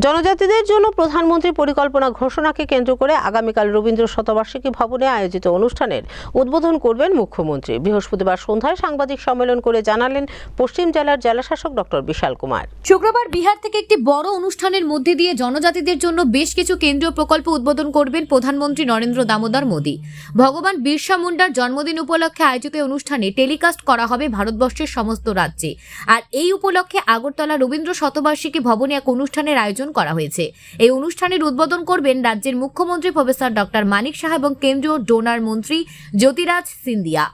জনজাতিদের জন্য প্রধানমন্ত্রী পরিকল্পনা ঘোষণাকে কেন্দ্র করে আগামীকাল রবীন্দ্র শতবার্ষিকী ভবনে আয়োজিত অনুষ্ঠানের উদ্বোধন করবেন মুখ্যমন্ত্রী। বৃহস্পতিবার সন্ধ্যায় সাংবাদিক সম্মেলন করে জানালেন পশ্চিম জেলার জেলাশাসক ডক্টর বিশাল কুমার। শুক্রবার বিহার থেকে একটি বড় অনুষ্ঠানের মধ্যে দিয়ে জনজাতিদের জন্য বেশ কিছু কেন্দ্রীয় প্রকল্প উদ্বোধন করবেন প্রধানমন্ত্রী নরেন্দ্র দামোদর মোদী। ভগবান বিরসা মুন্ডার জন্মদিন উপলক্ষে আয়োজিত অনুষ্ঠানে টেলিকাস্ট করা হবে ভারতবর্ষের সমস্ত রাজ্যে। আর এই উপলক্ষে আগরতলা রবীন্দ্র শতবার্ষিকী ভবনে এক অনুষ্ঠানের আয়োজন করা হয়েছে এই অনুষ্ঠানের উদ্বোধন করবেন রাজ্যের মুখ্যমন্ত্রী প্রফেসর ডক্টর মানিক সাহা এবং কেন্দ্রীয় ডোনার মন্ত্রী জ্যোতিরাজ সিন্ধিয়া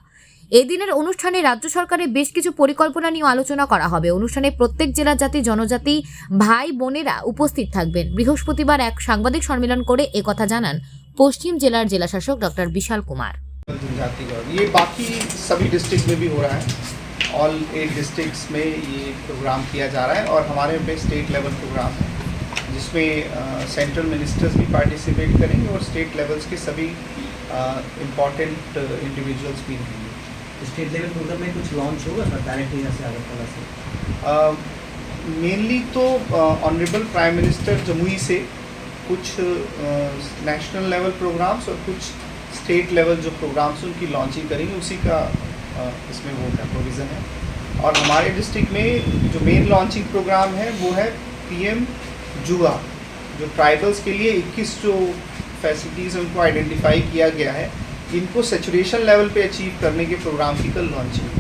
এদিনের অনুষ্ঠানে রাজ্য সরকারের বেশ কিছু পরিকল্পনা নিয়ে আলোচনা করা হবে অনুষ্ঠানে প্রত্যেক জেলার জাতি জনজাতি ভাই বোনেরা উপস্থিত থাকবেন বৃহস্পতিবার এক সাংবাদিক সম্মেলন করে একথা জানান পশ্চিম জেলার জেলাশাসক ডক্টর বিশাল কুমার जनजाति का ये बाकी सभी डिस्ट्रिक्ट में भी हो रहा है ऑल एट डिस्ट्रिक्ट्स में ये प्रोग्राम किया जा रहा है और हमारे पे स्टेट लेवल प्रोग्राम है जिसमें सेंट्रल मिनिस्टर्स भी पार्टिसिपेट करेंगे और स्टेट लेवल्स के सभी इंपॉर्टेंट इंडिविजुअल्स भी रहेंगे। स्टेट लेवल प्रोग्राम में कुछ लॉन्च होगा सर? डायरेक्टली यहाँ से अगरतला से? मेनली तो ऑनरेबल प्राइम मिनिस्टर जमुई से कुछ नेशनल लेवल प्रोग्राम्स और कुछ स्टेट लेवल जो प्रोग्राम्स उनकी लॉन्चिंग करेंगे उसी का अ, इसमें वो है प्रोविज़न है। और हमारे डिस्ट्रिक्ट में जो मेन लॉन्चिंग प्रोग्राम है वो है पीएम जुआ, जो ट्राइबल्स के लिए 21 जो फैसिलिटीज़ उनको आइडेंटिफाई किया गया है, इनको सेचुरेशन लेवल पे अचीव करने के प्रोग्राम की कल लॉन्चिंग